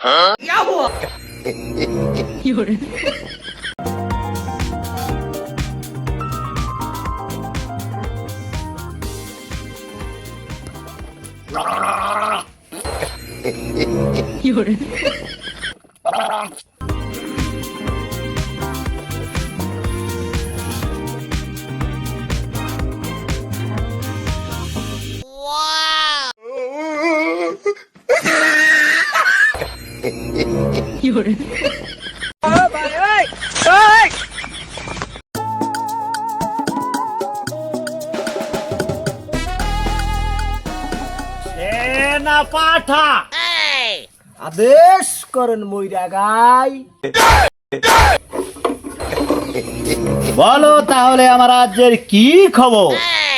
啊，家，有人。有人。পাঠা। আদেশ করেন মইরা গাই। বলো তাহলে আমার রাজ্যের কি খবর?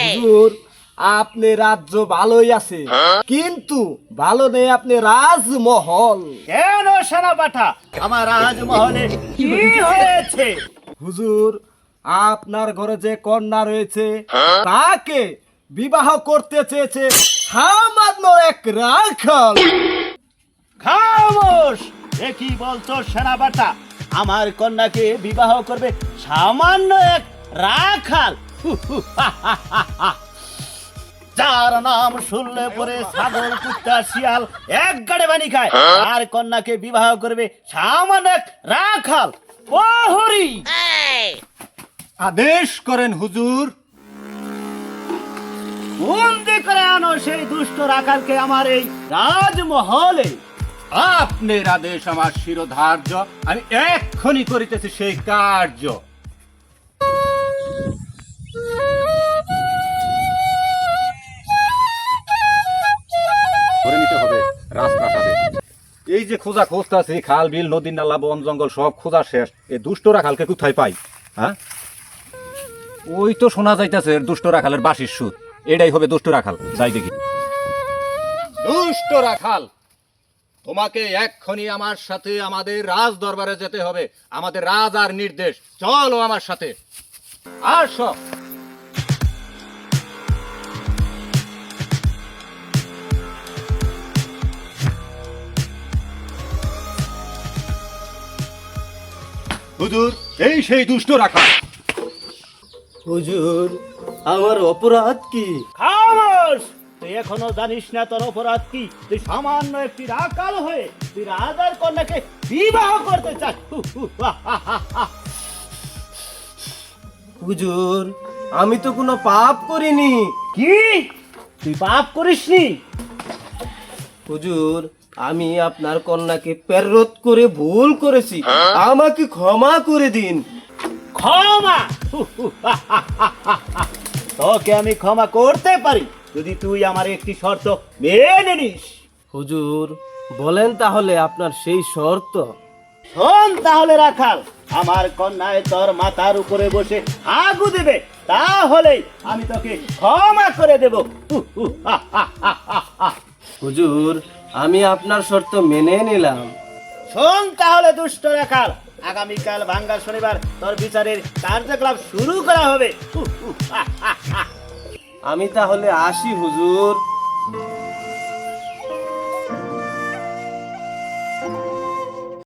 হুজুর আপনি রাজ্য ভালোই আছে। কিন্তু ভালো নেই আপনি রাজমহল। কেন সেনা পাঠা আমার রাজমহলে কি হয়েছে? হুজুর আপনার ঘরে যে কন্যা রয়েছে তাকে বিবাহ করতে চেয়েছে সামান্য এক রাখাল খামোশ! এ কি বলছো সেনা পাঠা আমার কন্যাকে বিবাহ করবে সামান্য এক রাখাল। হু, হু, যার নাম শুনলে পরে ছাগল কুত্তা শিয়াল এক গাড়ে বানি খায় আর কন্যাকে বিবাহ করবে সামান্য রাখাল। ও হরি আদেশ করেন হুজুর বন্দি করে আনো সেই দুষ্ট রাখালকে আমার এই রাজমহলে। আপনার আদেশ আমার শিরোধার্য আমি এক্ষুনি করিতেছি সেই কার্য। এই যে খোঁজা খোঁজতাছি খাল, বিল, নদী, নালা, বন, জঙ্গল, সব খোঁজা শেষ। এই দুষ্ট রাখালকে কোথায় পাই হ্যাঁ? ওই তো শোনা যাইতেছে দুষ্ট রাখালের বাসির সুদ। এটাই হবে দুষ্ট রাখাল যাই দেখি। দুষ্ট রাখাল তোমাকে এক্ষুনি আমার সাথে আমাদের রাজ দরবারে যেতে হবে। আমাদের রাজ আর নির্দেশ। চলো আমার সাথে। আসো! হুজুর এই সেই দুষ্ট রাখাল হুজুর আমার অপরাধ কি? খামোশ! তুই এখনও জানিস না তোর অপরাধ কি? তুই সামান্য একটি রাকাল হয়ে তুই রাজার কন্যাকে বিবাহ করতে চাস। হুজুর আমি তো কোনো পাপ করিনি। কি? তুই পাপ করিসনি? হুজুর আমি আপনার কন্যাকে প্রেরত করে ভুল করেছি। আমাকে ক্ষমা করে দিন। ক্ষমা। তোকে আমি ক্ষমা করতে পারি যদি তুই আমার একটি শর্ত মেনে নিস। হুজুর বলেন তাহলে আপনার সেই শর্ত। শোন তাহলে রাখাল আমার কন্যায় তোর মাথার উপরে বসে আগু দেবে তাহলেই আমি তোকে ক্ষমা করে দেব। হুজুর আমি আপনার শর্ত মেনে নিলাম। শোন তাহলে দুষ্ট রাখাল আগামীকাল ভাঙ্গার শনিবার তোর বিচারের কার্যকলাপ শুরু করা হবে। আমি তাহলে আসি হুজুর।